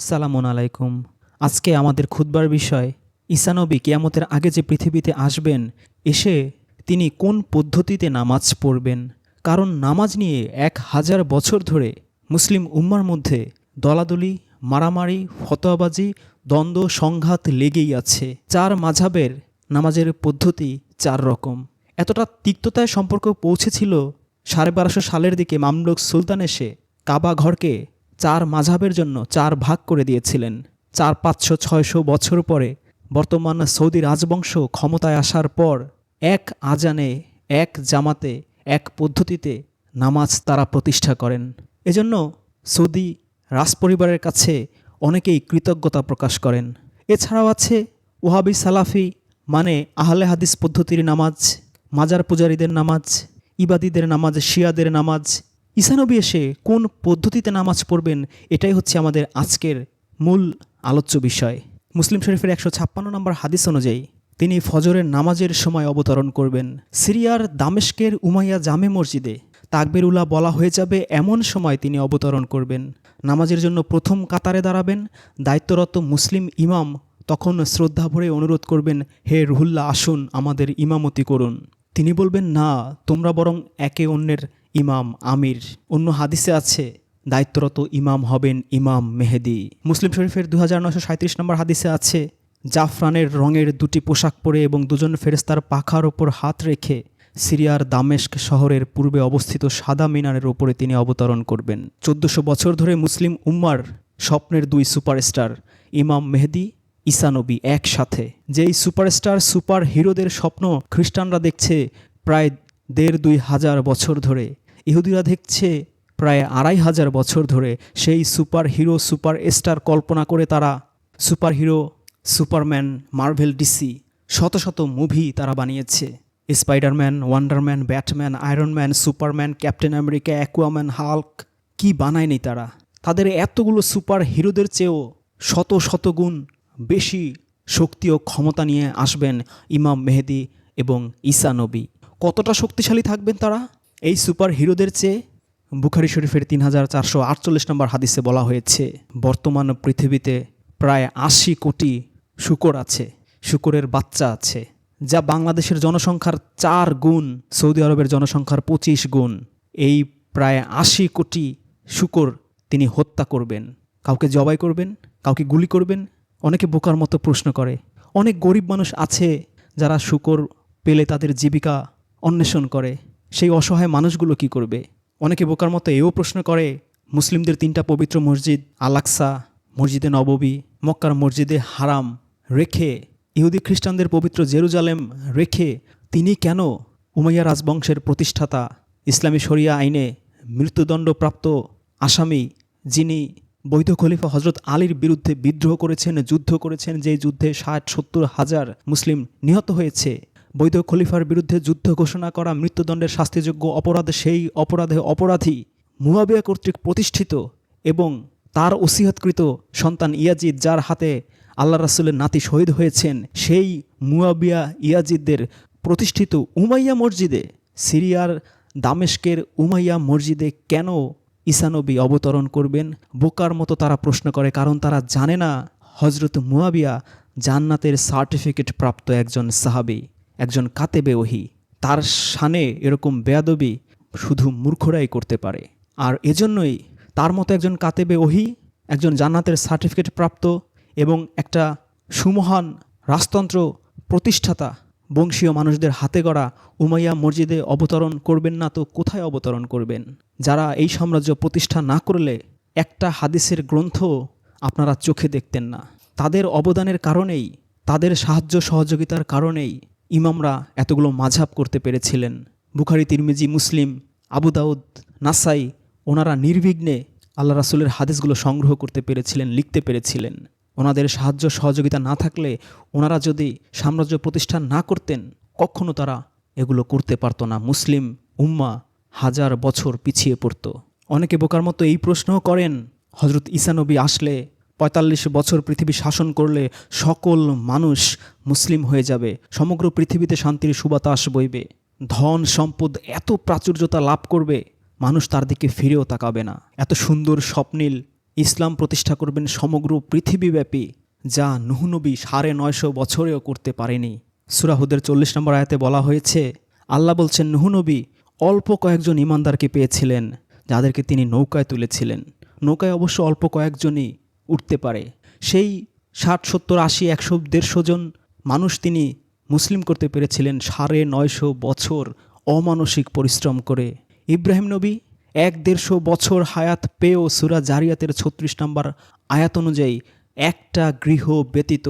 সালামুন আলাইকুম। আজকে আমাদের খুদবার বিষয় ঈসানবী কিয়ামতের আগে যে পৃথিবীতে আসবেন, এসে তিনি কোন পদ্ধতিতে নামাজ পড়বেন? কারণ নামাজ নিয়ে এক হাজার বছর ধরে মুসলিম উম্মার মধ্যে দলাদলি, মারামারি, ফতোয়াবাজি, দ্বন্দ্ব, সংঘাত লেগেই আছে। চার মাঝাবের নামাজের পদ্ধতি চার রকম। এতটা তিক্ততায় সম্পর্ক পৌঁছেছিল সাড়ে বারোশো সালের দিকে মামলুক সুলতান এসে কাবা ঘরকে চার মাঝাবের জন্য চার ভাগ করে দিয়েছিলেন। চার পাঁচশো, ছয়শো বছর পরে বর্তমান সৌদি রাজবংশ ক্ষমতায় আসার পর এক আজানে, এক জামাতে, এক পদ্ধতিতে নামাজ তারা প্রতিষ্ঠা করেন। এজন্য সৌদি রাজপরিবারের কাছে অনেকেই কৃতজ্ঞতা প্রকাশ করেন। এছাড়াও আছে ওহাবি সালাফি মানে আহলে হাদিস পদ্ধতির নামাজ, মাজার পূজারীদের নামাজ, ইবাদীদের নামাজ, শিয়াদের নামাজ ঈসানবী এসে কোন পদ্ধতিতে নামাজ পড়বেন, এটাই হচ্ছে আমাদের আজকের মূল আলোচ্য বিষয়। মুসলিম শরীফের একশো ছাপ্পান্ন নম্বর হাদিস অনুযায়ী, তিনি ফজরের নামাজের সময় অবতরণ করবেন। সিরিয়ার দামেস্কের উমাইয়া জামে মসজিদে তাকবেরুল্লাহ বলা হয়ে যাবে এমন সময় তিনি অবতরণ করবেন। নামাজের জন্য প্রথম কাতারে দাঁড়াবেন, দায়িত্বরত মুসলিম ইমাম তখন শ্রদ্ধা ভরে অনুরোধ করবেন, হে রুহুল্লাহ, আসুন আমাদের ইমামতি করুন। তিনি বলবেন, না, তোমরা বরং একে অন্যের ইমাম আমির। অন্য হাদিসে আছে, দায়িত্বরত ইমাম হবেন ইমাম মেহেদি। মুসলিম শরীফের দু হাজার নশো নম্বর হাদিসে আছে, জাফরানের রঙের দুটি পোশাক পরে এবং দুজন ফেরেস্তার পাখার ওপর হাত রেখে সিরিয়ার দামেস্ক শহরের পূর্বে অবস্থিত সাদা মিনারের ওপরে তিনি অবতরণ করবেন। চোদ্দশো বছর ধরে মুসলিম উম্মার স্বপ্নের দুই সুপারস্টার, ইমাম মেহেদি ঈসানবী একসাথে। যেই সুপারস্টার সুপার হিরোদের স্বপ্ন খ্রিস্টানরা দেখছে, প্রায় দেড় দুই হাজার বছর ধরে। ইহুদিরা দেখছে প্রায় আড়াই হাজার বছর ধরে সেই সুপার হিরো সুপার স্টার কল্পনা করে তারা super hero superman, Marvel, DC, শত শত মুভি তারা বানিয়েছে। Spiderman, Wonderman, Batman, Ironman, Superman, Captain America, Aquaman, Hulk, কি বানায়নি তারা? তাদের এতগুলো সুপার হিরোদের চেয়েও শত শত গুণ বেশি শক্তি ও ক্ষমতা নিয়ে আসবেন ইমাম মেহেদি এবং ঈসা নবী। কতটা শক্তিশালী থাকবেন তারা? এই সুপার হিরোদের চেয়ে বুখারি শরীফের তিন হাজার চারশো আটচল্লিশ নম্বর হাদিসে বলা হয়েছে, বর্তমান পৃথিবীতে প্রায় আশি কোটি শুকর আছে, শুকরের বাচ্চা আছে, যা বাংলাদেশের জনসংখ্যার চার গুণ, সৌদি আরবের জনসংখ্যার পঁচিশ গুণ। এই প্রায় আশি কোটি শুকর তিনি হত্যা করবেন। কাউকে জবাই করবেন, কাউকে গুলি করবেন, অনেকে বোকার মতো প্রশ্ন করে। অনেক গরিব মানুষ আছে যারা শুকর পেলে তাদের জীবিকা অন্বেষণ করে, সেই অসহায় মানুষগুলো কি করবে? অনেকে বোকার মতো এও প্রশ্ন করে, মুসলিমদের তিনটা পবিত্র মসজিদ আলাক্সা মসজিদে নববী, মক্কার মসজিদে হারাম, রেখে, ইহুদি খ্রিস্টানদের পবিত্র জেরুজালেম রেখে, তিনি কেন উমাইয়া রাজবংশের প্রতিষ্ঠাতা, ইসলামী শরিয়া আইনে মৃত্যুদণ্ডপ্রাপ্ত আসামি, যিনি বৈধ খলিফা হজরত আলীর বিরুদ্ধে বিদ্রোহ করেছেন, যুদ্ধ করেছেন, যে যুদ্ধে ষাট সত্তর হাজার মুসলিম নিহত হয়েছে বৈধ খলিফার বিরুদ্ধে যুদ্ধ ঘোষণা করা মৃত্যুদণ্ডের শাস্তিযোগ্য অপরাধ সেই অপরাধে অপরাধী মুয়াবিয়া কর্তৃক প্রতিষ্ঠিত এবং তার ওসিহতকৃত সন্তান ইয়াজিদ, যার হাতে আল্লাহ রাসুলের নাতি শহীদ হয়েছেন, সেই মুয়াবিয়া ইয়াজিদদের প্রতিষ্ঠিত উমাইয়া মসজিদে, সিরিয়ার দামেস্কের উমাইয়া মসজিদে কেন ঈসানবী অবতরণ করবেন? বোকার মতো তারা প্রশ্ন করে, কারণ তারা জানে না হজরত মুয়াবিয়া জান্নাতের সার্টিফিকেট প্রাপ্ত একজন সাহাবি। একজন কাতেবে ওহি। তার শানে এরকম বেয়াদবি শুধু মূর্খরাই করতে পারে। আর এজন্যই তার মতো একজন কাতেবে ওহি, একজন জান্নাতের সার্টিফিকেট প্রাপ্ত এবং একটা সুমহান রাজতন্ত্র প্রতিষ্ঠাতা বংশীয় মানুষদের হাতে গড়া উমাইয়া মসজিদে অবতরণ করবেন না তো কোথায় অবতরণ করবেন? যারা এই সাম্রাজ্য প্রতিষ্ঠা না করলে একটা হাদিসের গ্রন্থ আপনারা চোখে দেখতেন না। তাদের অবদানের কারণেই, তাদের সাহায্য সহযোগিতার কারণেই ইমামরা এতগুলো মাঝাব করতে পেরেছিলেন। বুখারি, তিরমিজি, মুসলিম, আবু দাউদ, নাসাই, ওনারা নির্বিঘ্নে আল্লাহ রাসুলের হাদিসগুলো সংগ্রহ করতে পেরেছিলেন, লিখতে পেরেছিলেন। ওনাদের সাহায্য সহযোগিতা না থাকলে ওনারা যদি সাম্রাজ্য প্রতিষ্ঠা না করতেন, কখনো তারা এগুলো করতে পারতো না। মুসলিম উম্মা হাজার বছর পিছিয়ে পড়ত। অনেকে বোকার মতো এই প্রশ্নও করেন হজরত ঈসানবী আসলে পঁয়তাল্লিশ বছর পৃথিবী শাসন করলে সকল মানুষ মুসলিম হয়ে যাবে। সমগ্র পৃথিবীতে শান্তির সুবাতাস বইবে। ধন, সম্পদ এত প্রাচুর্যতা লাভ করবে, মানুষ তার দিকে ফিরেও তাকাবে না। এত সুন্দর স্বপ্নীল ইসলাম প্রতিষ্ঠা করবেন সমগ্র পৃথিবীব্যাপী, যা নুহনবী সাড়ে নয়শো বছরেও করতে পারেনি। সুরাহুদের চল্লিশ নম্বর আয়াতে বলা হয়েছে, আল্লাহ বলছেন নুহনবী অল্প কয়েকজন ইমানদারকে পেয়েছিলেন, যাদেরকে তিনি নৌকায় তুলেছিলেন। নৌকায় অবশ্য অল্প কয়েকজনই উঠতে পারে। সেই ষাট, সত্তর, আশি, একশো, দেড়শো জন মানুষ তিনি মুসলিম করতে পেরেছিলেন সাড়ে নয়শো বছর অমানসিক পরিশ্রম করে। ইব্রাহিম নবী এক দেড়শো বছর হায়াত পেয়েও সুরা জারিয়াতের ছত্রিশ নম্বর আয়াত অনুযায়ী একটা গৃহ ব্যতীত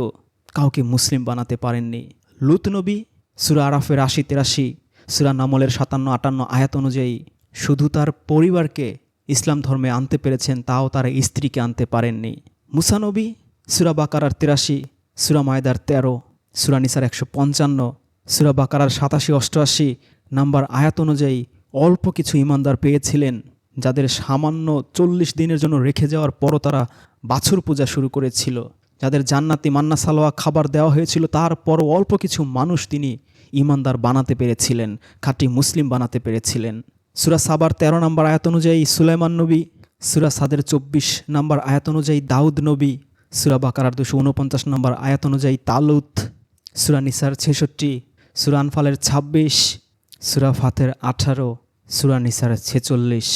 কাউকে মুসলিম বানাতে পারেননি। লুত নবী সুরা আরাফের আশি, তেরাশি, সুরা নামলের সাতান্ন, আটান্ন আয়াত অনুযায়ী শুধু তার পরিবারকে ইসলাম ধর্মে আনতে পেরেছেন, তাও তার স্ত্রীকে আনতে পারেননি। মুসানবী সুরা বাকারার তিরাশি, সুরা মায়দার তেরো, সুরা নিসার একশো পঞ্চান্ন, সুরা বাকারার সাতাশি, অষ্টআশি নাম্বার আয়াত অনুযায়ী অল্প কিছু ইমানদার পেয়েছিলেন, যাদের সামান্য চল্লিশ দিনের জন্য রেখে যাওয়ার পরও তারা বাছুর পূজা শুরু করেছিল। যাদের জান্নাতি মান্না সালোয়া খাবার দেওয়া হয়েছিল তারপরও অল্প কিছু মানুষ তিনি ইমানদার বানাতে পেরেছিলেন, খাঁটি মুসলিম বানাতে পেরেছিলেন। সুরা সাবার তেরো নম্বর আয়াত অনুযায়ী সুলাইমান নবী সুরা সাদের চব্বিশ নম্বর আয়াত অনুযায়ী দাউদ নবী, সুরা বাকারার দুশো উনপঞ্চাশ নম্বর আয়াত অনুযায়ী তালুত, সুরা নিসার ছেষট্টি, সুরা আনফালের ছাব্বিশ, সুরা ফাতের আঠারো, সুরা নিসার ছেচল্লিশ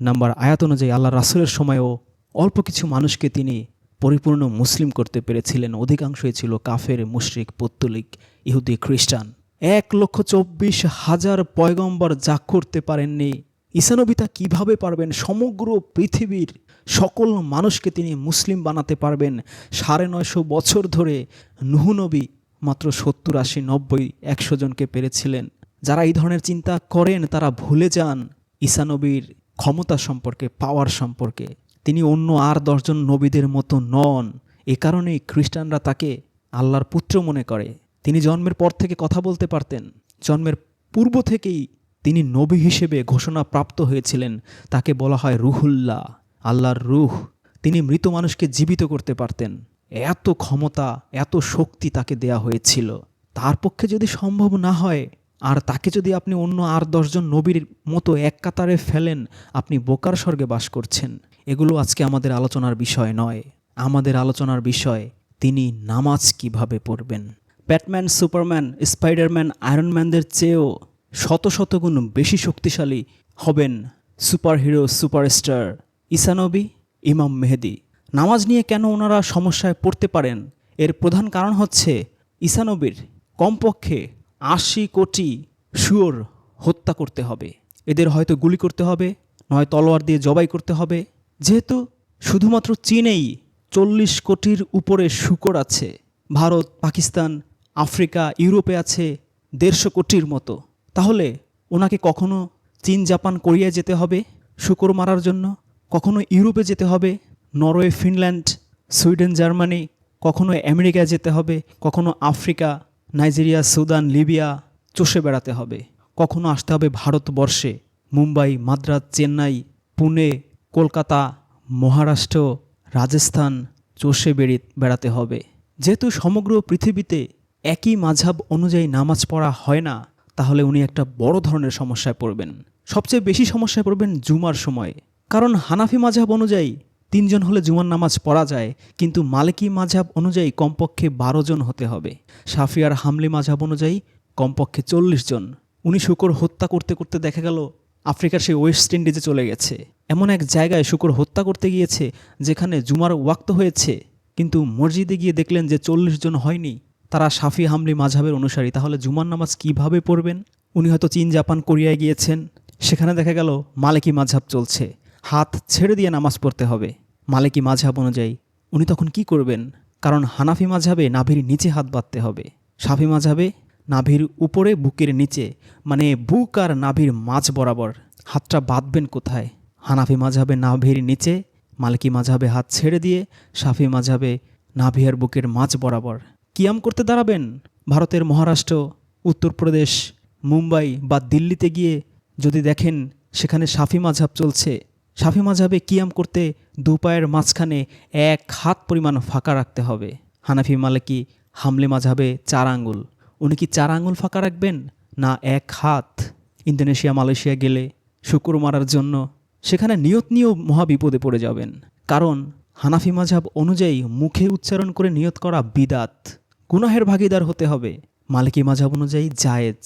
নাম্বার আয়াত অনুযায়ী আল্লাহ রাসুলের সময়ও অল্প কিছু মানুষকে তিনি পরিপূর্ণ মুসলিম করতে পেরেছিলেন। অধিকাংশই ছিল কাফের, মুশরিক, পত্তলিক, ইহুদি, খ্রিস্টান। এক লক্ষ চব্বিশ হাজার পয়গম্বর যা করতে পারেননি ঈসানবিতা কীভাবে পারবেন সমগ্র পৃথিবীর সকল মানুষকে তিনি মুসলিম বানাতে পারবেন? সাড়ে নয়শো বছর ধরে নুহুনবী মাত্র সত্তর আশি নব্বই একশো জনকে পেরেছিলেন। যারা এই ধরনের চিন্তা করেন, তারা ভুলে যান ঈসানবীর ক্ষমতা সম্পর্কে পাওয়ার সম্পর্কে। তিনি অন্য আর দশজন নবীদের মতো নন। এ কারণেই খ্রিস্টানরা তাকে আল্লাহর পুত্র মনে করে। তিনি জন্মের পর থেকে কথা বলতে পারতেন। জন্মের পূর্ব থেকেই তিনি নবী হিসেবে ঘোষণা প্রাপ্ত হয়েছিলেন। তাকে বলা হয় রুহুল্লাহ, আল্লাহর রুহ। তিনি মৃত মানুষকে জীবিত করতে পারতেন। এত ক্ষমতা, এত শক্তি তাকে দেয়া হয়েছিল। তার পক্ষে যদি সম্ভব না হয়, আর তাকে যদি আপনি অন্য আর দশজন নবীর মতো এক কাতারে ফেলেন, আপনি বোকার স্বর্গে বাস করছেন। এগুলো আজকে আমাদের আলোচনার বিষয় নয়। আমাদের আলোচনার বিষয়, তিনি নামাজ কীভাবে পড়বেন? ব্যাটম্যান, সুপারম্যান, স্পাইডারম্যান আয়রনম্যানদের চেয়েও শত শত গুণ বেশি শক্তিশালী হবেন সুপার সুপারহিরো, সুপারস্টার ইসানবী ইমাম মেহেদি। নামাজ নিয়ে কেন ওনারা সমস্যায় পড়তে পারেন? এর প্রধান কারণ হচ্ছে ইসানবির কমপক্ষে আশি কোটি শুয়োর হত্যা করতে হবে। এদের হয়তো গুলি করতে হবে, নয় তলোয়ার দিয়ে জবাই করতে হবে। যেহেতু শুধুমাত্র চীনেই চল্লিশ কোটির উপরে শুকর আছে, ভারত, পাকিস্তান, আফ্রিকা, ইউরোপে আছে দেড়শো কোটির মতো। তাহলে ওনাকে কখনো চীন জাপান কোরিয়া যেতে হবে শুকর মারার জন্য? কখনো ইউরোপে যেতে হবে? Norway, Finland, Sweden, Germany? কখনো আমেরিকায় যেতে হবে? কখনো আফ্রিকা, নাইজেরিয়া, সুদান, লিবিয়া চষে বেড়াতে হবে? কখনো আসতে হবে ভারতবর্ষে? মুম্বাই, মাদ্রাজ, চেন্নাই, পুনে, কলকাতা, মহারাষ্ট্র, রাজস্থান চষে বেড়ে বেড়াতে হবে। যেহেতু সমগ্র পৃথিবীতে একই মাঝাব অনুযায়ী নামাজ পড়া হয় না তাহলে উনি একটা বড় ধরনের সমস্যায় পড়বেন। সবচেয়ে বেশি সমস্যায় পড়বেন জুমার সময়। কারণ হানাফি মাঝাব অনুযায়ী তিনজন হলে জুমার নামাজ পড়া যায়, কিন্তু মালিকি মাঝাব অনুযায়ী কমপক্ষে বারো জন হতে হবে। সাফিয়ার হামলি মাঝাব অনুযায়ী কমপক্ষে চল্লিশ জন। উনি শুকর হত্যা করতে করতে দেখা গেল আফ্রিকার সেই ওয়েস্ট ইন্ডিজে চলে গেছে। এমন এক জায়গায় শুকর হত্যা করতে গিয়েছে, যেখানে জুমার ওয়াক্ত হয়েছে, কিন্তু মসজিদে গিয়ে দেখলেন যে চল্লিশ জন হয়নি। তারা সাফি হামলি মাঝাবের অনুসারী। তাহলে জুমার নামাজ কীভাবে পড়বেন? উনি হয়তো চীন, জাপান, কোরিয়ায় গিয়েছেন। সেখানে দেখা গেল মালিকি মাঝাব চলছে। হাত ছেড়ে দিয়ে নামাজ পড়তে হবে। মালিকি মাঝাব অনুযায়ী উনি তখন কি করবেন? কারণ হানাফি মাঝাবে নাভির নিচে হাত বাঁধতে হবে। সাফি মাঝাবে নাভির উপরে, বুকের নিচে মানে বুক আর নাভির মাঝ বরাবর হাতটা বাঁধবেন কোথায়? হানাফি মাঝাবে নাভির নিচে, মালিকি মাঝাবে হাত ছেড়ে দিয়ে সাফি মাঝাবে নাভি আর বুকের মাঝ বরাবর। কিয়াম করতে দাঁড়াবেন? ভারতের মহারাষ্ট্র, উত্তরপ্রদেশ, মুম্বাই বা দিল্লিতে গিয়ে যদি দেখেন সেখানে সাফি মাঝাব চলছে। সাফি মাঝাবে কিয়াম করতে দু পায়ের মাঝখানে এক হাত পরিমাণ ফাঁকা রাখতে হবে। হানাফি মালিকি হামলে মাঝাবে চার আঙ্গুল। উনি কি চার আঙুল ফাঁকা রাখবেন না এক হাত? ইন্দোনেশিয়া, মালয়েশিয়া গেলে শুকুর মারার জন্য সেখানে নিয়ত নিয়েও মহা বিপদে পড়ে যাবেন। কারণ হানাফি মাঝাব অনুযায়ী মুখে উচ্চারণ করে নিয়ত করা বিদাত। গুনাহের ভাগিদার হতে হবে। মালিকি মাঝাব অনুযায়ী জায়েজ,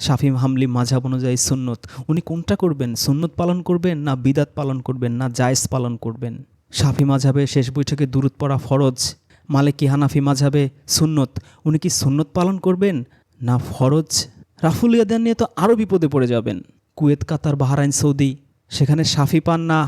শাফি হামলি মাঝাব অনুযায়ী সুন্নত। উনি কোনটা করবেন? সুন্নত পালন করবেন না বিদাত পালন করবেন না জায়েজ পালন করবেন? শাফি মাঝাবে শেষ বৈঠকে দূরত পড়া ফরজ। মালিকি হানাফি মাঝাবে সুন্নত। উনি কি সুন্নত পালন করবেন না ফরজ? রাফুল ইয়াদান নিয়ে তো আরও বিপদে পড়ে যাবেন। কুয়েত, কাতার, বাহারাইন, সৌদি, সেখানে শাফি পান না,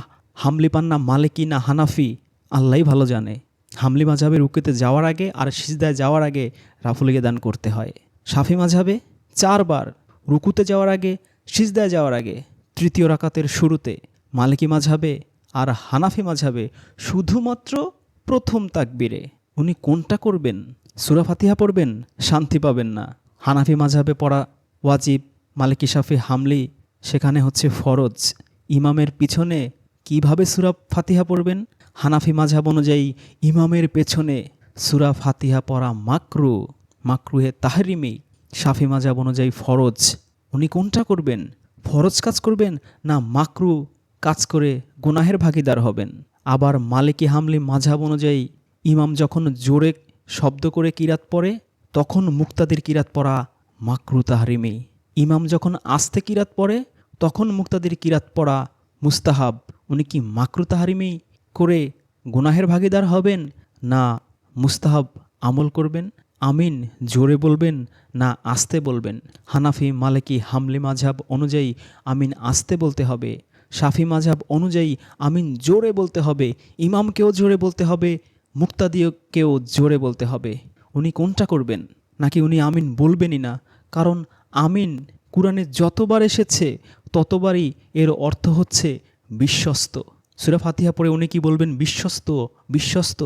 হামলি পান না মালিকি না হানাফি আল্লাহ ভালো জানে। হামলি মাঝাবে উকেতে যাওয়ার আগে আর সিজদায় যাওয়ার আগে রাফুল ইয়াদান করতে হয়। সাফি মাঝাবে চারবার রুকুতে যাওয়ার আগে, সিজদায় যাওয়ার আগে, তৃতীয় রাকাতের শুরুতে মালিকি মাঝাবে আর হানাফি মাঝাবে শুধুমাত্র প্রথম তাকবিরে। উনি কোনটা করবেন? সুরা ফাতিহা পড়বেন? শান্তি পাবেন না। হানাফি মাঝাবে পড়া ওয়াজিব, মালিকি সাফি হামলি, সেখানে হচ্ছে ফরজ। ইমামের পিছনে কীভাবে সুরা ফাতিহা পড়বেন? হানাফি মাঝাব অনুযায়ী ইমামের পেছনে সুরা ফাতিহা পড়া মাকরু, মাকরুহে তাহরিমি। শাফি মাঝাব অনুযায়ী ফরজ। উনি কোনটা করবেন? ফরজ কাজ করবেন না মাকরু কাজ করে গুনাহের ভাগিদার হবেন? আবার মালিকি হামলি মাঝাব অনুযায়ী ইমাম যখন জোরে শব্দ করে কিরাত পড়ে, তখন মুক্তাদির কিরাত পড়া মাকরু তাহারিমি। ইমাম যখন আস্তে কিরাত পড়ে, তখন মুক্তাদির কিরাত পড়া মুস্তাহাব, উনি কি মাকরু তাহারিমি করে গুনাহের ভাগিদার হবেন? না, মুস্তাহাব আমল করবেন, আমিন জোরে বলবেন, না আস্তে বলবেন। হানাফি মালিকি হামলি মাঝাব অনুযায়ী আমিন আস্তে বলতে হবে। শাফি মাঝাব অনুযায়ী আমিন জোরে বলতে হবে। ইমামকেও জোরে বলতে হবে মুক্তাদিয়কেও জোরে বলতে হবে। উনি কোনটা করবেন? নাকি উনি আমিন বলবেনই না? কারণ আমিন কোরআনে যতবার এসেছে, ততবারই এর অর্থ হচ্ছে বিশ্বস্ত। সুরা ফাতিহা পরে উনি কি বলবেন? বিশ্বস্ত বিশ্বস্ত।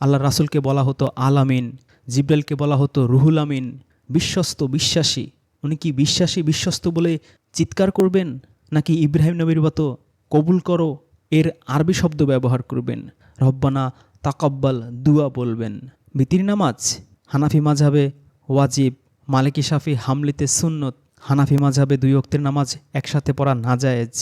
আল্লাহ রাসুলকে বলা হতো আল আমিন, জিব্রাইলকে বলা হতো রুহুল আমিন। বিশ্বস্ত, বিশ্বাসী। উনি কি বিশ্বাসী, বিশ্বস্ত বলে চিৎকার করবেন? নাকি ইব্রাহিম নবীর মতো কবুল করো? এর আরবি শব্দ ব্যবহার করবেন। রব্বানা তাকব্বাল দুয়া বলবেন। বিতির নামাজ হানাফি মাঝাবে ওয়াজিব, মালিকি শাফি হামলিতে সুন্নত। হানাফি মাঝাবে দুই অক্তের নামাজ একসাথে পড়া না জায়েজ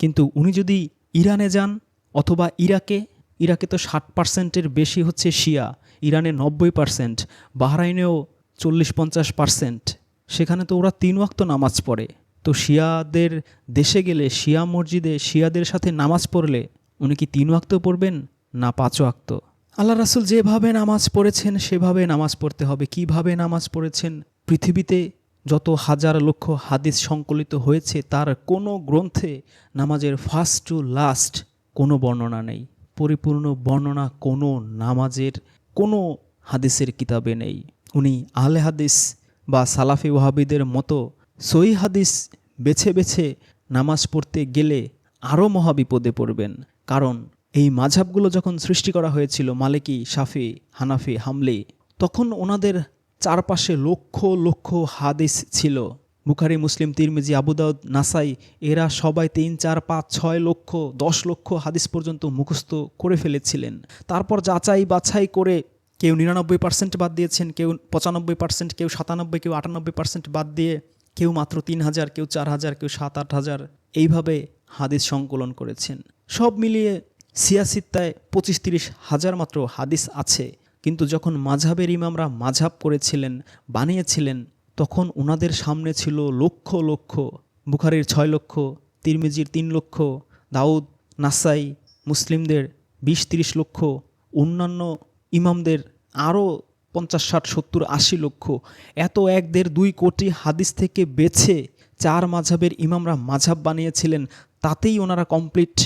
কিন্তু উনি যদি ইরানে যান অথবা ইরাকে ইরাকে তো ষাট পার্সেন্টের বেশি হচ্ছে শিয়া, ইরানে নব্বই পার্সেন্ট, বাহরাইনেও চল্লিশ পঞ্চাশ পার্সেন্ট। সেখানে তো ওরা তিন ওয়াক্ত নামাজ পড়ে। তো শিয়াদের দেশে গেলে, শিয়া মসজিদে শিয়াদের সাথে নামাজ পড়লে উনি কি তিন ওয়াক্ত পড়বেন না পাঁচ ওয়াক্ত? আল্লাহ রাসুল যেভাবে নামাজ পড়েছেন, সেভাবে নামাজ পড়তে হবে। কীভাবে নামাজ পড়েছেন? পৃথিবীতে যত হাজার লক্ষ হাদিস সংকলিত হয়েছে, তার কোনো গ্রন্থে নামাজের ফার্স্ট টু লাস্ট কোনো বর্ণনা নেই। পরিপূর্ণ বর্ণনা কোনো নামাজের কোনো হাদিসের কিতাবে নেই। উনি আহলে হাদিস বা সালাফি ওয়াহাবিদের মতো সই হাদিস বেছে বেছে নামাজ পড়তে গেলে আরও মহাবিপদে পড়বেন। কারণ এই মাঝাবগুলো যখন সৃষ্টি করা হয়েছিল, মালিকি, শাফি, হানাফি, হামলি, তখন ওনাদের চারপাশে লক্ষ লক্ষ হাদিস ছিল। বুখারি, মুসলিম, তিরমিজি আবুদাউদ নাসাই, এরা সবাই তিন, চার, পাঁচ, ছয় লক্ষ, দশ লক্ষ হাদিস পর্যন্ত মুখস্থ করে ফেলেছিলেন। তারপর যাচাই বাছাই করে কেউ নিরানব্বই পার্সেন্ট বাদ দিয়েছেন, কেউ পঁচানব্বই পার্সেন্ট, কেউ সাতানব্বই, কেউ আটানব্বই পার্সেন্ট বাদ দিয়ে কেউ মাত্র তিন হাজার, কেউ চার হাজার, কেউ সাত, আট হাজার এইভাবে হাদিস সংকলন করেছেন। সব মিলিয়ে সিয়াসিত্তায় পঁচিশ, তিরিশ হাজার মাত্র হাদিস আছে। কিন্তু যখন মাঝাবের ইমামরা মাঝাব করেছিলেন, বানিয়েছিলেন, তখন ওনাদের সামনে ছিল লক্ষ লক্ষ, বুখারির ছয় লক্ষ, তিরমিজির তিন লক্ষ, দাউদ, নাসাই, মুসলিমদের বিশ তিরিশ লক্ষ, অন্যান্য ইমামদের আরও পঞ্চাশ ষাট, সত্তর, আশি লক্ষ, এত এক দেড় দুই কোটি হাদিস থেকে বেছে চার মাঝাবের ইমামরা মাঝাব বানিয়েছিলেন, তাতেই ওনারা কমপ্লিট।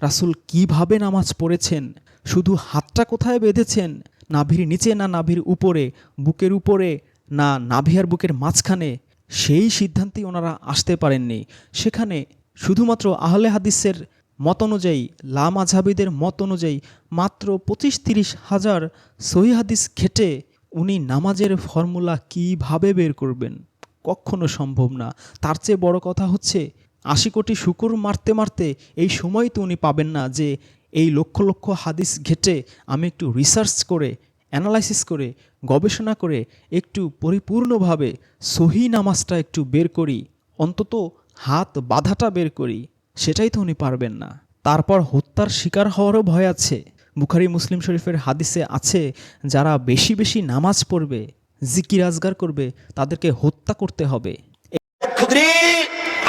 রাসুল কীভাবে নামাজ পড়েছেন? শুধু হাতটা কোথায় বেঁধেছেন? নাভির নিচে না নাভির উপরে, বুকের উপরে না নাভি আর বুকের মাঝখানে, সেই সিদ্ধান্তেই ওনারা আসতে পারেননি। সেখানে শুধুমাত্র আহলে হাদিসের মত অনুযায়ী, লা মাঝাবিদের মত অনুযায়ী মাত্র পঁচিশ তিরিশ হাজার সহি হাদিস ঘেটে উনি নামাজের ফর্মুলা কীভাবে বের করবেন? কখনো সম্ভব না। তার চেয়ে বড় কথা হচ্ছে, আশি কোটি শুকুর মারতে মারতে এই সময় তো উনি পাবেন না যে এই লক্ষ লক্ষ হাদিস ঘেটে আমি একটু রিসার্চ করে অ্যানালাইসিস করে, গবেষণা করে একটু পরিপূর্ণভাবে সহি নামাজটা একটু বের করি, অন্তত হাত বাধাটা বের করি, সেটাই তো উনি পারবেন না। তারপর হত্যার শিকার হওয়ারও ভয় আছে। বুখারি মুসলিম শরীফের হাদিসে আছে, যারা বেশি বেশি নামাজ পড়বে, জিকির আজগার করবে, তাদেরকে হত্যা করতে হবে।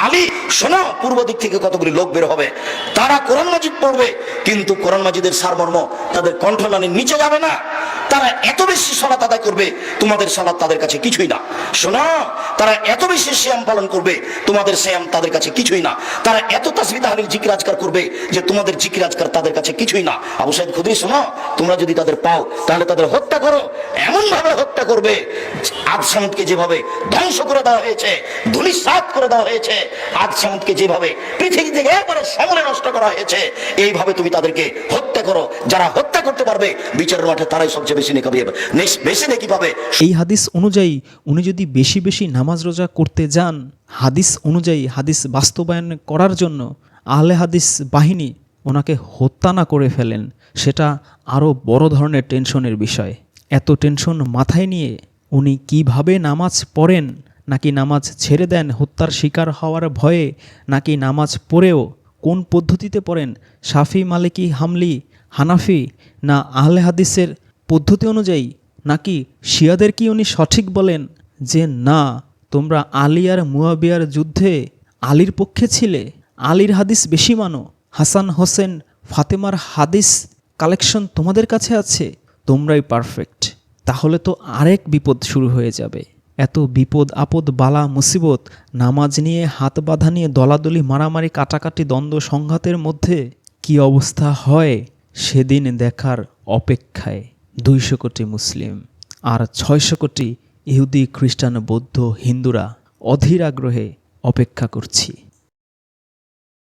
আলী, শোনো, পূর্ব দিক থেকে কতগুলি লোক বের হবে। তারা কোরআন মাজিদ পড়বে, কিন্তু কোরআন মাজিদের সারমর্ম তাদের কণ্ঠনালীর নিচে যাবে না। তারা এত বেশি সলাত আদায় করবে, তোমাদের সালাত তাদের কাছে কিছুই না। শোনো, তারা এত বেশি শ্যাম পালন করবে, তোমাদের শ্যাম তাদের কাছে কিছুই না। তারা এত তাসবি তাহলিল, জিকির, আজকার করবে যে তোমাদের জিকির, আজকার তাদের কাছে কিছুই না। আবু সাইদ খুদরি, শোনো, তোমরা যদি তাদের পাও, তাহলে তাদের হত্যা করো। এমন ভাবে হত্যা করবে আজ সামুদকে যেভাবে ধ্বংস করে দেওয়া হয়েছে, ধুলিসাৎ করে দেওয়া হয়েছে আজ যেভাবে পৃথিবী থেকে একবারে নষ্ট করা হয়েছে, এইভাবে তুমি তাদেরকে হত্যা করো। যারা হত্যা করতে পারবে, বিচারের মাঠে তারাই সবচেয়ে বেশি নেকি পাবে নেস- বেশি নেকি পাবে। এই হাদিস অনুযায়ী উনি যদি বেশি বেশি নামাজ রোজা করতে যান, হাদিস অনুযায়ী হাদিস বাস্তবায়ন করার জন্য আহলে হাদিস বাহিনী ওনাকে হত্যা না করে ফেলেন। সেটা আরও বড় ধরনের টেনশনের বিষয়। এত টেনশন মাথায় নিয়ে উনি কীভাবে নামাজ পড়েন নাকি নামাজ ছেড়ে দেন হত্যার শিকার হওয়ার ভয়ে, নাকি নামাজ পড়েও কোন পদ্ধতিতে পড়েন? শাফি, মালিকি, হামলি, হানাফি না আহলে হাদিসের পদ্ধতি অনুযায়ী? নাকি শিয়াদের কি উনি সঠিক বলেন যে, না, তোমরা আলী আর মুয়াবিয়ার যুদ্ধে আলীর পক্ষে ছিলে? আলীর হাদিস বেশি মানো। হাসান হোসেন ফাতেমার হাদিস কালেকশন তোমাদের কাছে আছে। তোমরাই পারফেক্ট। তাহলে তো আরেক বিপদ শুরু হয়ে যাবে। এত বিপদ, আপদ, বালা, মুসিবত, নামাজ নিয়ে, হাত বাঁধা নিয়ে, দলাদলি, মারামারি, কাটাকাটি, দ্বন্দ্ব, সংঘাতের মধ্যে কি অবস্থা হয় সেদিন দেখার অপেক্ষায় দুইশো কোটি মুসলিম আর ছয়শো কোটি ইহুদি, খ্রিস্টান, বৌদ্ধ, হিন্দুরা অধীর আগ্রহে অপেক্ষা করছি।